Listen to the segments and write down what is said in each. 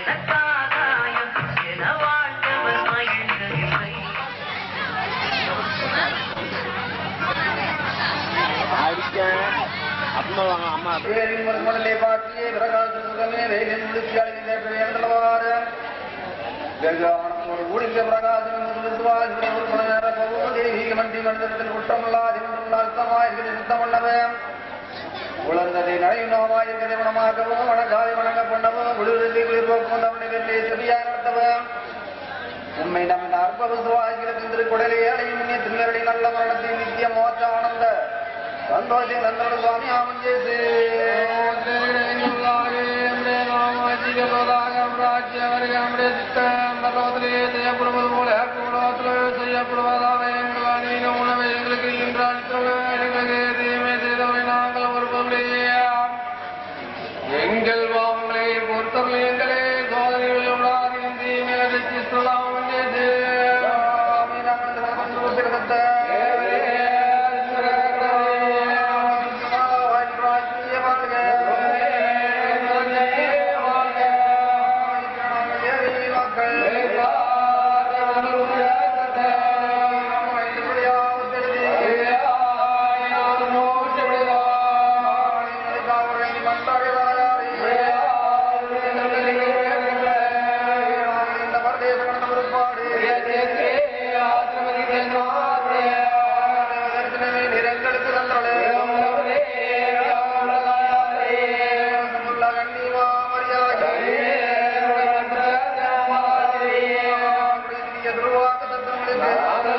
எனக்காகாயம் என வாழ்ந்தவர் பாட்டியே பிரகாச சுகமே வேலின் முடிச்சு அழிந்த மண்டி மண்டலத்தில் குற்றமல்லாதி வணங்க கொண்டவும் குளிர்ச்சி குளிர்வோக்கும் தமிழை வெள்ளை செவியாய் நடத்தவும் உண்மை நம்ம அற்புதவாய்க்கிறத்தின் திருக்குடலே அடையும் திருநெரடி நல்ல மரணத்தை நித்திய மோச்ச ஆனந்த சந்தோஷம் நந்தன சுவாமி ஆமன் ஜெயசே எங்கள்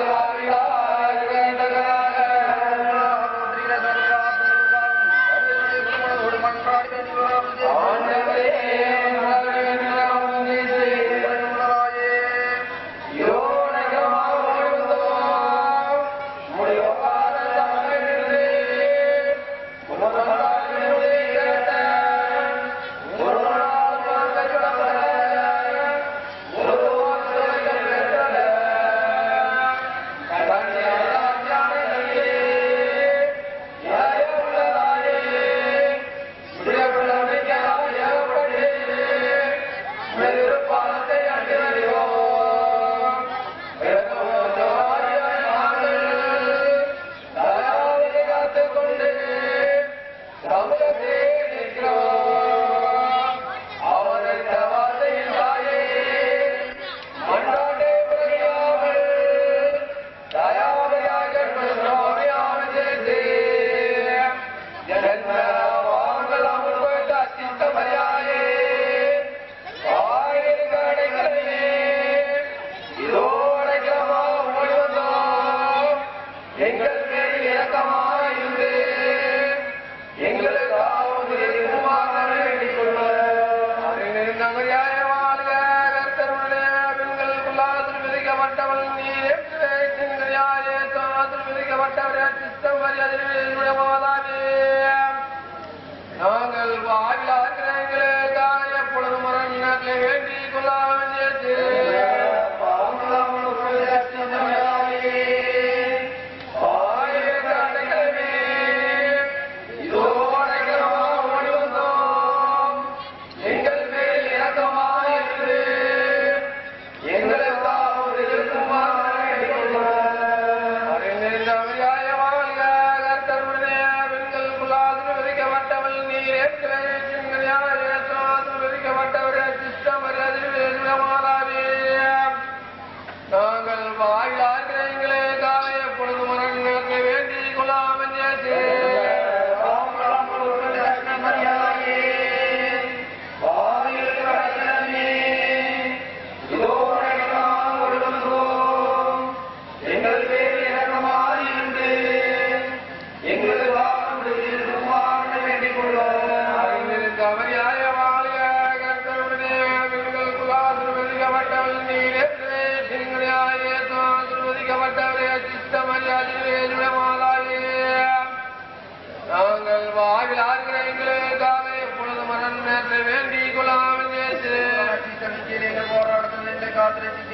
எங்கள்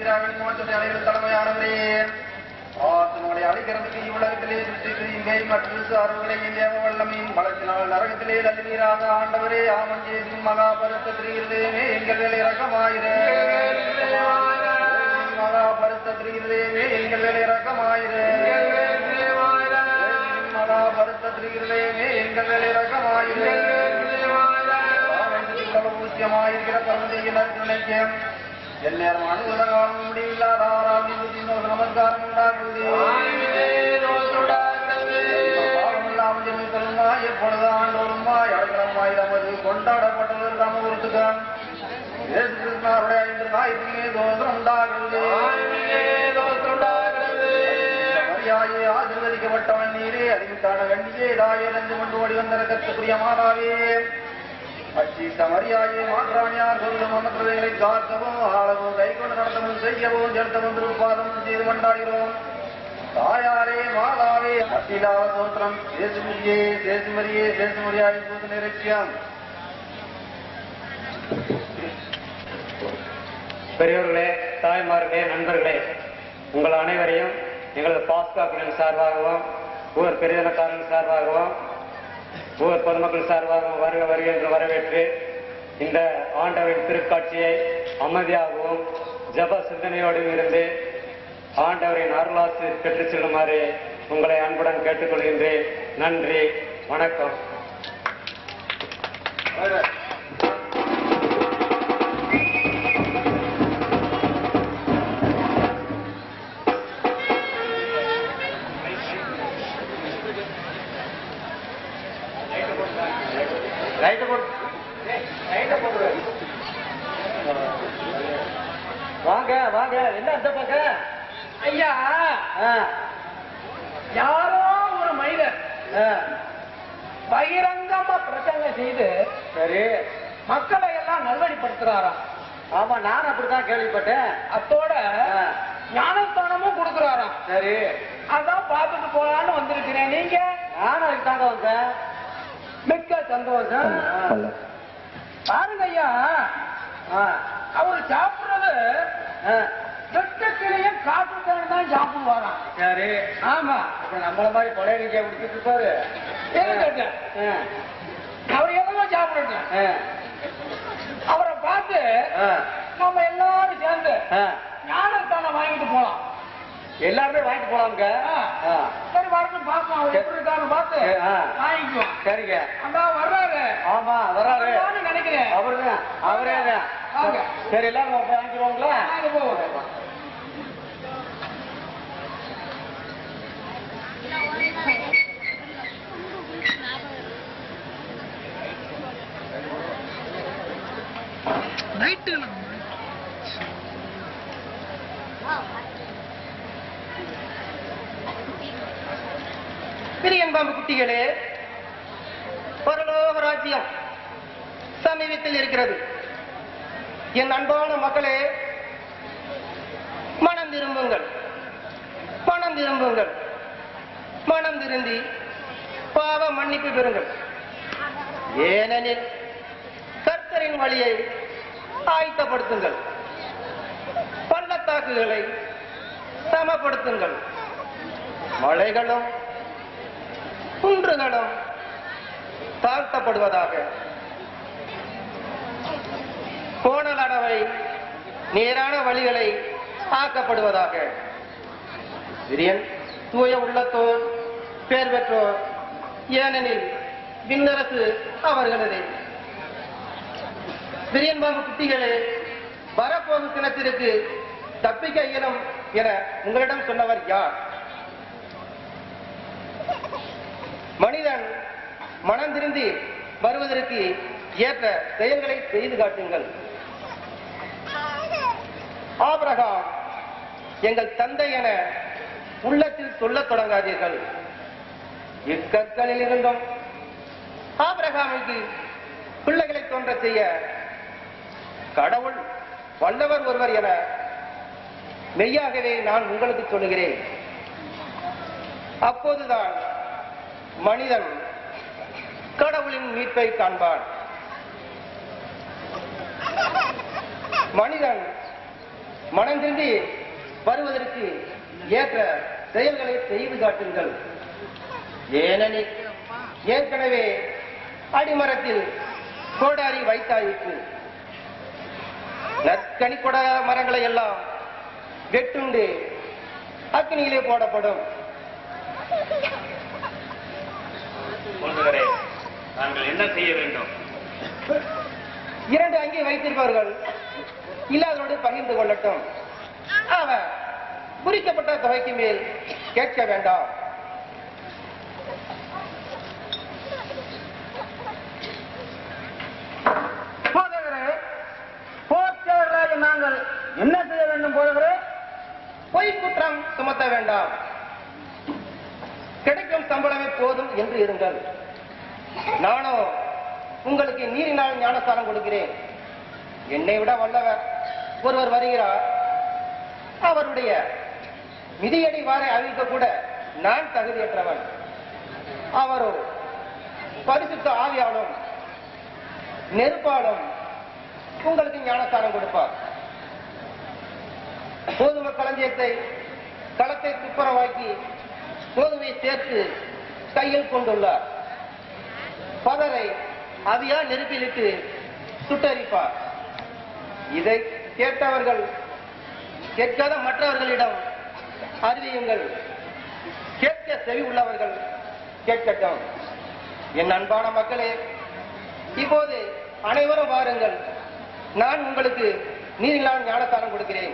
போராட்டத்தில் காத்திருக்கிறார்கள் மோசடி அனைவரும் தலைமையானவரே. ஆத்மங்களை அழைக்கிறதுக்கு இவ்வுலகத்திலே சிருஷ்டித்து மற்றும் மற்ற சார்புகளை தேவ பலத்தினால் நரகத்திலே தள்ளுவீராக ஆண்டவரே ஆமஞ்சேசி மகாபரத்திரிகளே எங்கள் வேலை இறக்கமாயிரே மகாபரத்திரிகளே எங்கள் வேலை இறக்கமாயிரே மகாபரத்திரிகளே எங்கள் வேலை இறக்கமாயிரே பூஜ்யமாயிருக்கிற பரமதேவினர் நினைக்கிறேன் எந்நேரம் அணுகுலகாலம் முடிவில்லாத ஆறாம் நமஸ்காரம் உண்டாகுது எப்பொழுது ஆண்டோருமாய் அடக்கலமாய் நமது கொண்டாடப்பட்டது ராமகுருத்துக்கான் இயேசு கிருஷ்ணாருடைய ஐந்து நாயத்திலே உண்டாகிறது. ஆசீர்வதிக்கப்பட்டவன் நீரே அறிவித்தான கண்ணியே தாயே நஞ்சு கொண்டு ஓடி வந்த கத்துக்குரிய மாதாவே. அச்சித்த மரியாயே மாற்றானியார் சொல்லும் அமர்ந்தவைகளை காக்கவும் ஆளவும் கை கொண்டு நடத்தவும் செய்யவும் ஜெடுத்தவும் திருப்பாதமும் செய்து கொண்டாடுகிறோம் தாயாரே மாதாவே அத்திலாவ சோத்திரம் தேசுமரியே தேசுமரியே தேசுமரியாய் போது நிரட்சியம் பெரியவர்களே தாய்மார்களே நண்பர்களே உங்கள் அனைவரையும் எங்களது பாஸ்காக்களின் சார்பாகவும் ஊர் பெரியதனக்காரன் சார்பாகவும் ஊர் பொதுமக்கள் சார்பாகவும் வருக வருக என்று வரவேற்று இந்த ஆண்டவரின் திருக்காட்சியை அமைதியாகவும் ஜப சிந்தனையோடும் இருந்து ஆண்டவரின் அருளாசி பெற்றுச் செல்லுமாறு உங்களை அன்புடன் கேட்டுக்கொள்கின்றேன். நன்றி வணக்கம். பகிரங்கமா பிரசங்கம் செய்து சரி. மக்களை எல்லாம் நல்வழிப்படுத்துறாராம். ஆமா நான் அப்படித்தான் கேள்விப்பட்டேன். அத்தோட ஞானஸ்தானமும் கொடுக்கறாராம். சரி. அதான் பார்த்துட்டு போலான்னு வந்திருக்கிறேன். நீங்க? நானும் அதுக்கு தாங்க வந்தேன். மிக்க சந்தோஷம். பாருங்க ஐயா. அவர் சாப்பிடுறது காட்டுத்தேன் தான் சாப்பிடுவாராம் சரி. ஆமா. அப்ப நம்மள மாதிரி கொலைய நீங்க குடிச்சிட்டு இருப்பாரு. ஆ, அவர் எவ்வளவு சாப்பிடட்டும் அவரை பார்த்து நம்ம எல்லாரும் சேர்ந்து ஆ. ஞானஸ்தானம் வாங்கிட்டு போலாம். எல்லாருமே வாங்கிட்டு. ஆ, சரி வரட்டும் பார்ப்போம். அவர் எப்படி இருக்காருன்னு பார்த்து. வாங்கிக்குவோம். சரிங்க. அதான் வர்றாரு. ஆமா அவர்தான்னு நினைக்கிறேன். அவரே தான் வாங்க. சரி எல்லாரும் போய் வாங்கிடுவாங்களா வாங்க போவோம். என் மக்களே. மனம் திரும்புங்கள். மனம் திரும்புங்கள். மனம் திருந்தி பாவ மன்னிப்பு பெறுங்கள். ஏனெனில் கர்த்தரின் வழியை ஆயத்தப்படுத்துங்கள். பள்ளத்தாக்குகளை சமப்படுத்துங்கள். மலைகளும் குன்றுகளும் தாழ்த்தப்படுவதாக நேரான வழிகளை ஆக்கப்படுவதாக விரியன் தூய உள்ளத்தோர் பேர் பெற்றோர் ஏனெனில் விண்ணரசு அவர்களது. விரியன் பாம்பு குட்டிகளே வரப்போகும் தினத்திற்கு தப்பிக்க இயலும் என உங்களிடம் சொன்னவர் யார்? மனிதன் மனம் திருந்தி வருவதற்கு ஏற்ற செயல்களை செய்து காட்டுங்கள். ஆபிரகாம் எங்கள் தந்தை என உள்ளத்தில் சொல்லத் தொடங்காதீர்கள். இக்கற்களில் இருந்தும் ஆபிரகாமுக்கு பிள்ளைகளை தோன்ற செய்ய கடவுள் வல்லவர் ஒருவர் என மெய்யாகவே நான் உங்களுக்கு சொல்லுகிறேன். அப்போதுதான் மனிதன் கடவுளின் மீட்பை காண்பான். மனிதன் மனம் திரும்பி வருவதற்கு ஏற்ற செயல்களை செய்து காட்டுங்கள். ஏனெனில் ஏற்கனவே அடிமரத்தில் கோடாரி வைத்தாயிற்று. நற்கனி கொட மரங்களை எல்லாம் வெட்டுண்டு அக்னியிலே போடப்படும். நாங்கள் என்ன செய்ய வேண்டும்? இரண்டு அங்கே வைத்திருப்பவர்கள் இல்லாதோடு பகிர்ந்து கொள்ளட்டும். அவர் குறிக்கப்பட்ட தொகைக்கு மேல் கேட்க வேண்டாம். நாங்கள் என்ன செய்ய வேண்டும் போதகரே? பொய் குற்றம் சுமத்த வேண்டாம். கிடைக்கும் சம்பளமே போதும் என்று இருங்கள். நானோ உங்களுக்கு நீரினால் ஞானஸ்தானம் கொடுக்கிறேன். என்னை விட வல்லவர். ஒருவர் வருகிறார். அவருடைய மிதியடி வாரை அறிவிக்க கூட நான் தகுதியற்றவன். அவரோ பரிசுத்த ஆவியாலும் நெருப்பாலும் உங்களுக்கு ஞானஸ்தானம் கொடுப்பார். கோதுமை களஞ்சியத்தை களத்தை துப்புரவாக்கி கோதுமையை சேர்த்து கையில் கொண்டுள்ளார். பதரை அவியா நெருப்பிலிட்டு சுட்டரிப்பார். இதை கேட்டவர்கள் கேட்காத மற்றவர்களிடம் அறிவியுங்கள். கேட்க செவி உள்ளவர்கள் கேட்கட்டும். என் அன்பான மக்களே இப்போது அனைவரும் வாருங்கள். நான் உங்களுக்கு நீரில்லாமல் ஞானஸ்தானம் கொடுக்கிறேன்.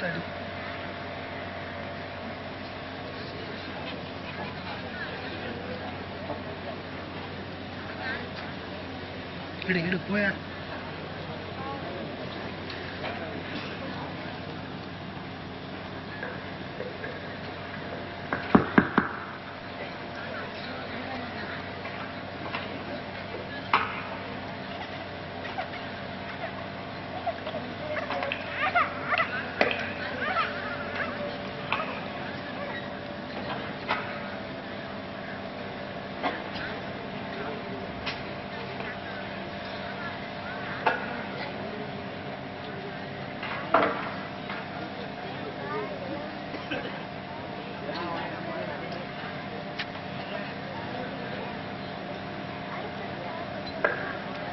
study. Cái đỉnh được quê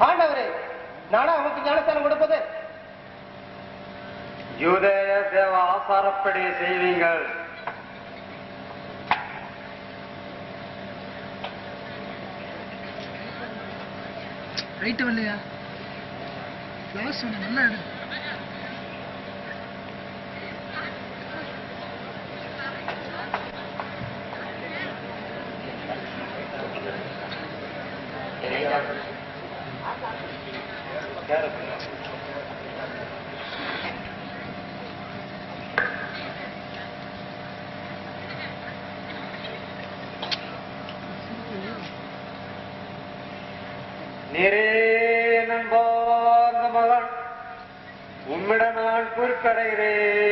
ஆண்டவரே நானா உமக்கு ஞானஸ்தானம் கொடுப்பது? யூதேய தேவ ஆசாரப்படி செய்வீங்கள். ரைட்டு வரலையா கிளாஸ் நல்லா எடு நீரே நண்பார்ந்த மகன் உம்மிட நான் குறிப்படைகிறேன்